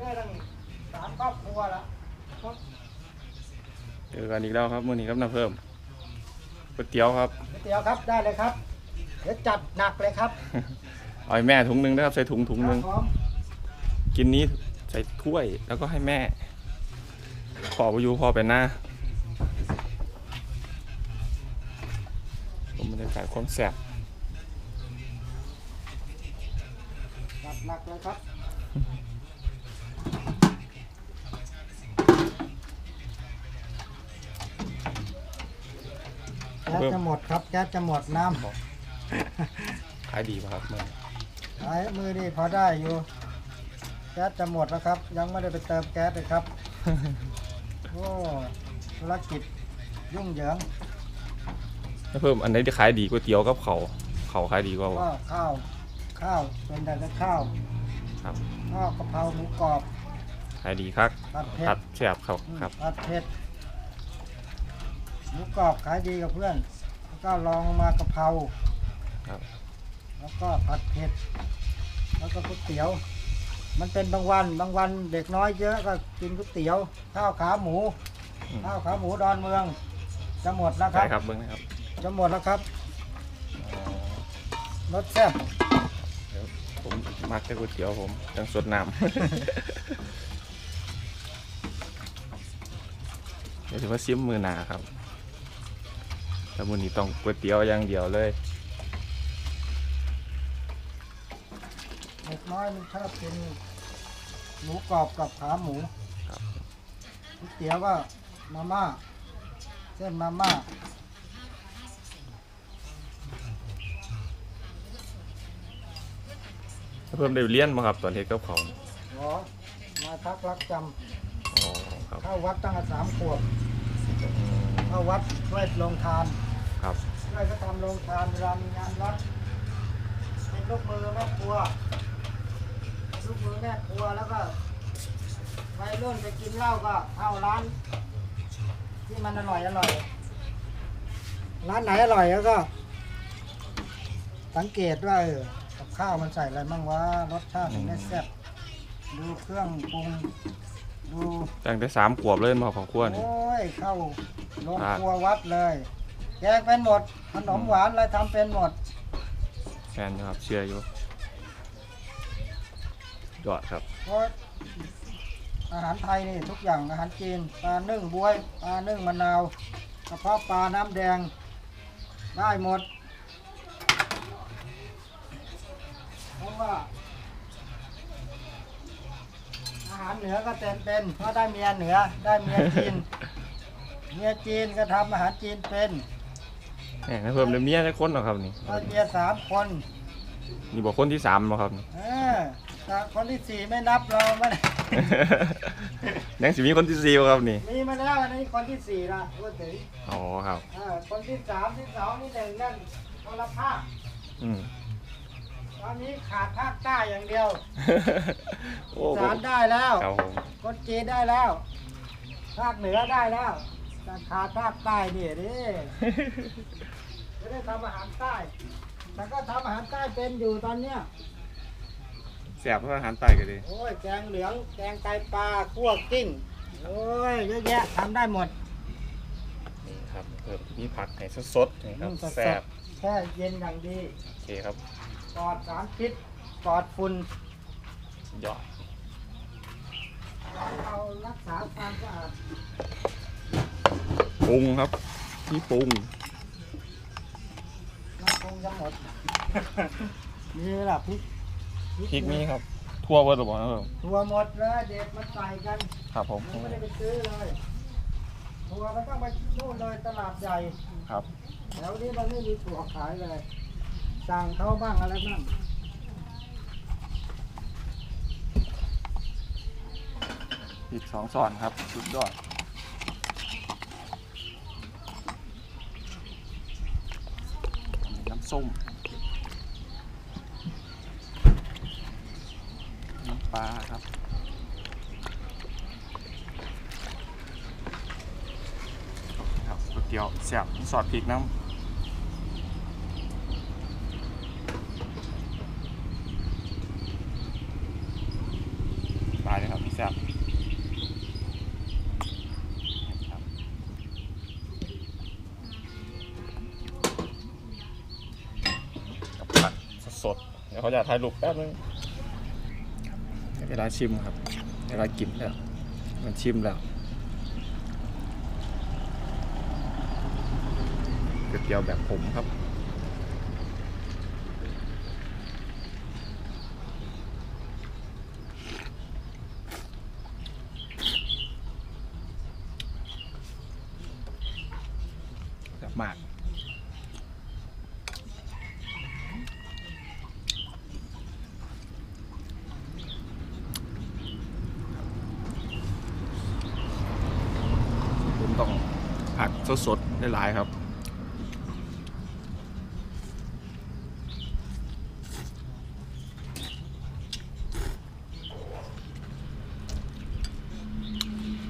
ได้ตั้งสามครอบครัวละเจอกันอีกแล้วครับมื้อนี้ครับน้าเพิ่มก๋วยเตี๋ยวครับก๋วยเตี๋ยวครับได้เลยครับเดี๋ยวจัดหนักเลยครับเอาให้แม่ถุงหนึงนะครับใส่ถุงถุงหนึง ครับผมกินนี้ใส่ถ้วยแล้วก็ให้แม่พอไปอยู่พอไปหน้าผมบรรยากาศความแซ่บจัดหนักเลยครับ แก๊สจะหมดครับแก๊สจะหมดน้ำขายดีป่ะครับมันไอ้มือนี่พอได้อยู่ แก๊สจะหมดแล้วครับ ยังไม่ได้ไปเติมแก๊สเลยครับ โอ้ธุรกิจยุ่งเหยิงน้าเพิ่มอันไหนที่ขายดีก๋วยเตี๋ยวกับเขาวเขาวขายดีกว่าก็วะ ข้าวข้าวเป็นแต่ละข้าวครับ ข้าวกะเพราหมูกรอบขายดีครับผัดเผ็ผัดดแซ่บครับอืมครับ ผัดเผ็ดห มูกรอบขายดีกับเพื่อน แล้วก็ลองลงมากะเพราครับ แล้วก็ผัดเผ็ด แล้วก็ก๋วยเตี๋ยว มันเป็นบางวัน บางวันเด็กน้อยเยอะก็กินก๋วยเตี๋ยวข้าวขาหมูอืม ข้าวขาหมูดอนเมือง จะหมดแล้วคใช่รับ ครับเบิ้งนะครับ จะหมดแล้วครับอ๋อรสแซ่บเดี๋ยวผมมักแต่ก๋วยเตี๋ยวผมจังสดน้ำ เดี๋ยวถือว่าซิมมือหนาครับ แต่มือนี้ต้องก๋วยเตี๋ยวอย่างเดียวเลยเด็กน้อยมันชอบกินหมูกรอบกับขาหมูครับก๋วยเตี๋ยวก็มาม่าเส้นมาม่าเพิ่มได้เลี้ยนมาครับ ตอนเฮ็ดกับเขาวหรอมาพักรักจอ๋อครับำเข้าวัดตั้งแต่สามขวบอืมเข้า วัดช่วยลงทานครับช่วยก็ทำลงทานเวลามีงานวัดเป็นลูกมือแม่ครัวลูกมือแม่ครัวแล้วก็วัยรุ่นไปกินเหล้าก็เข้าร้าน ที่มันอร่อยอร่อย ร้านไหนอร่อยแล้วก็ สังเกตว่าเออกับข้าวมันใส่อะไรบ้างวะรสชาติถึงได้แซ่บดูเครื่องปรุง ดูตั้งแต่สามขวบเลยมาของครัวนี่ โอ้ยเข้าโรงอ่าครัววัดเลยแกงเป็นหมด ขนมหวานอะไรทำเป็นหมด แฟนอยู่ครับเชื่ออยู่ยอดครับ เพราะอาหารไทยนี่ทุกอย่างอาหารจีนปลานึ่งบวยปลานึ่งมะนาวกระเพาะปลาน้ำแดง ได้หมด เพราะว่า อาหารเห นือก็เต็มเป็นเพราะได้เมียเหนือได้เมียจีน เมียจีนก็ทำอาหารจีนเป็นแหมเพิ่มได้เมียได้คนเหรอครับนี่ได้เมียสามคนนี่บอกคนที่สามเหรอครับนี่ เออแต่คนที่สี่ไม่นับเราไม่ได้ยังสิมีคนที่สี่บ่ครับนี่มีมาแล้วอันนี้คนที่สี่นะพูดถึงอ๋อครับเออคนที่สามที่สองที่หนึ่งนั่นคนละภาคอืม ตอนนี้ขาดภาคใต้อย่างเดียวโอ้อีผสามมได้แล้วครับผมคนจีนได้แล้ว ภาคเหนือได้แล้วแต่ขาดภาคใต้นี่ดิจะได้ทำอาหารใต้ แต่ก็ทำอาหารใต้เป็นอยู่ตอนเนี้ย แสบเพราะอาหารไตกันดิโอ้ยแกงเหลือง แกงไตปลาคั่วกิ้ง โอ้ยเยอะแยะทำได้หมดนี่ครับเพิ่มมีผักให้สดๆนี่ครับอืมสดๆแซ่บแช่เย็นอย่างดี โอเคครับ ปลอดสารพิษปลอดฝุ่นยอด เรารักษาความสะอาดปรุงครับนี่ปรุงน้ำปรุงทั้งหมดนี่แหละพริกพริกนี่ครับ ทั่วเวิร์ดหรือเปล่าครับถั่วหมดเลยเด็กมันใส่กันครับผมยังไม่ได้ไปซื้อเลยถั่วมันต้องไปนู่นเลยตลาดใหญ่ครับ แถวนี้มันไม่มีถั่วขายเลย สั่งเขาบ้างอะไรบ้างพริกสองสอนครับ สุดยอดน้ำส้มน้ำปลาครับครับก๋วยเตี๋ยวแซ่บสอดพริกน้ำปลาเลย ครับกับผักสดๆเดี๋ยวเขาจะถ่ายรูปแป๊บนึงได้เวลาชิมครับ เวลากินแล้ว มันชิมแล้วก๋วยเตี๋ยวแบบผมครับมาก ผมต้องผัก สดๆหลายๆครับ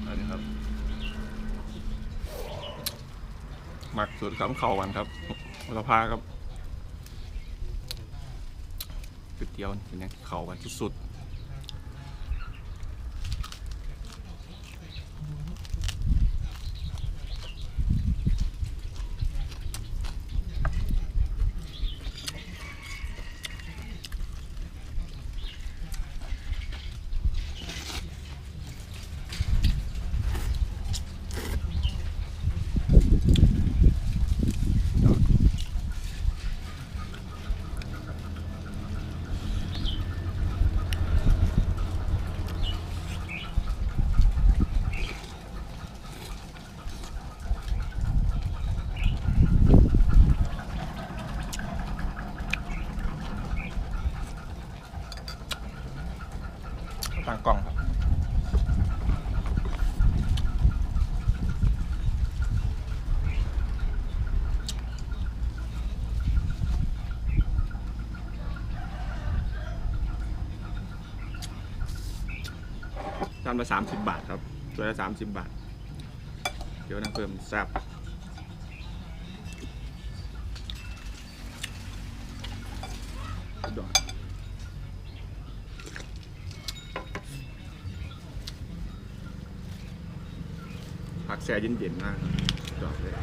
อันนี้ครับหมักสูตรข้ามเขากันครับเราพาครับก๋วยเตี๋ยวเป็นยังเข่ากันที่สุด จานละสามสิบบาทครับตัวละสามสิบบาท เดี๋ยวนะเพิ่มแซ่บสุดยอดพักแช่เย็นๆมากจอดเลย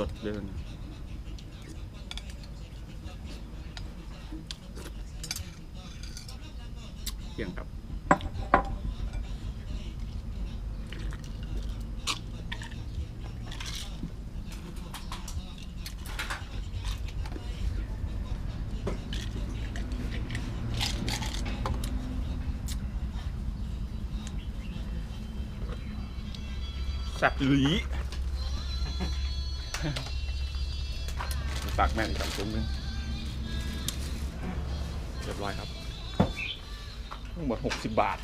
ยดเดินเกี่ยงครับแซ่บอีหลี ตักแม่อีกสองถุงหนึงเรียบร้อยครับทั้งหมดหกสิบบาท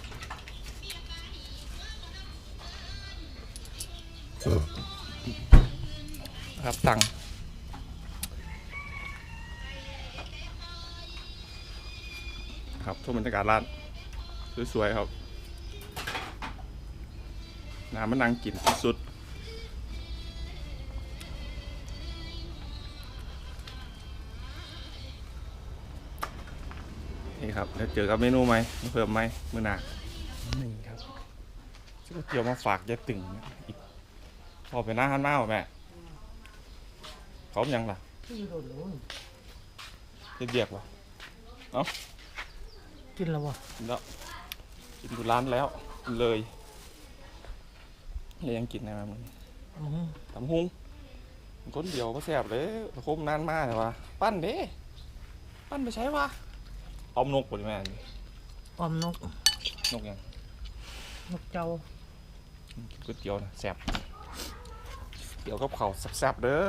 ครับตังครับทุกบรรยากาศร้าน สวย ๆ ครับ น้ำมันนังกินสุดๆ ครับแล้วเจอกับเมนูไหมเพิ่มไหมมือหนานี่ครับชุดเกี๊ยวมาฝากยายตึงอีกพอไปหน้าฮันมาบ่แม่เขายังล่ะที่โดนนู้นเรียกๆวะกินแล้ววะกินแล้วกินอยู่ร้านแล้วกินเลยแล้วยังกินอะไรมามึงตำหุงคนเดียวก็แสบเลยคมนานมากเลยวะปั้นเด้ปั้นไปใช้วะ ออมนกปะแม่นี่ออมนกนกยังนกเจ้ากินก๋วยเตี๋ยวนะแสบเตี๋ยวกับเขาวแซ่บๆเด้อ